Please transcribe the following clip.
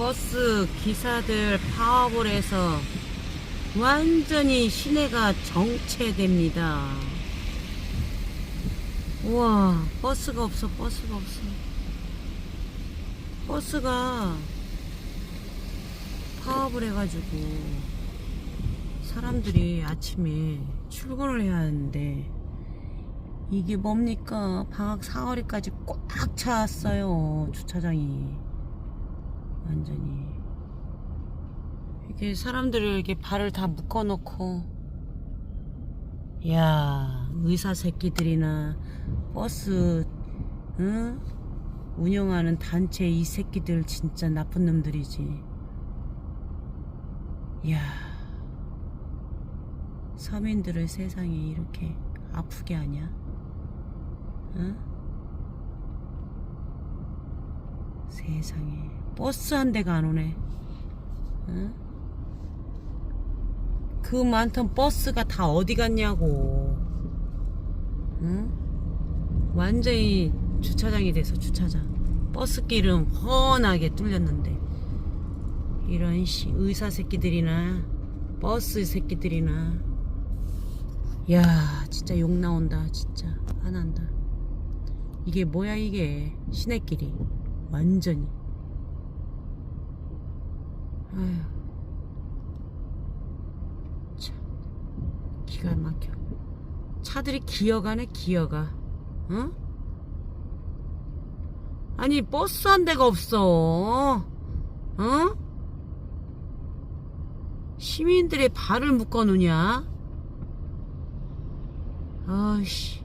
버스 기사들 파업을 해서 완전히 시내가 정체됩니다. 우와, 버스가 없어, 버스가 없어. 버스가 파업을 해가지고 사람들이 아침에 출근을 해야 하는데 이게 뭡니까? 방학 4월에까지 꽉 찼어요. 주차장이. 완전히. 이게 사람들을 이렇게 발을 다 묶어놓고. 야 의사 새끼들이나 버스, 응? 운영하는 단체 이 새끼들 진짜 나쁜 놈들이지. 야 서민들을 세상에 이렇게 아프게 하냐? 응? 세상에 버스 한 대가 안 오네. 응? 그 많던 버스가 다 어디 갔냐고. 응? 완전히 주차장이 돼서 주차장. 버스 길은 훤하게 뚫렸는데 이런 씨 의사 새끼들이나 버스 새끼들이나 야 진짜 욕 나온다 진짜 화난다. 이게 뭐야 이게 시내길이 완전히. 아휴. 참 기가 막혀. 차들이 기어가네 기어가. 응? 아니 버스 한 대가 없어. 어? 시민들의 발을 묶어 놓냐? 아이씨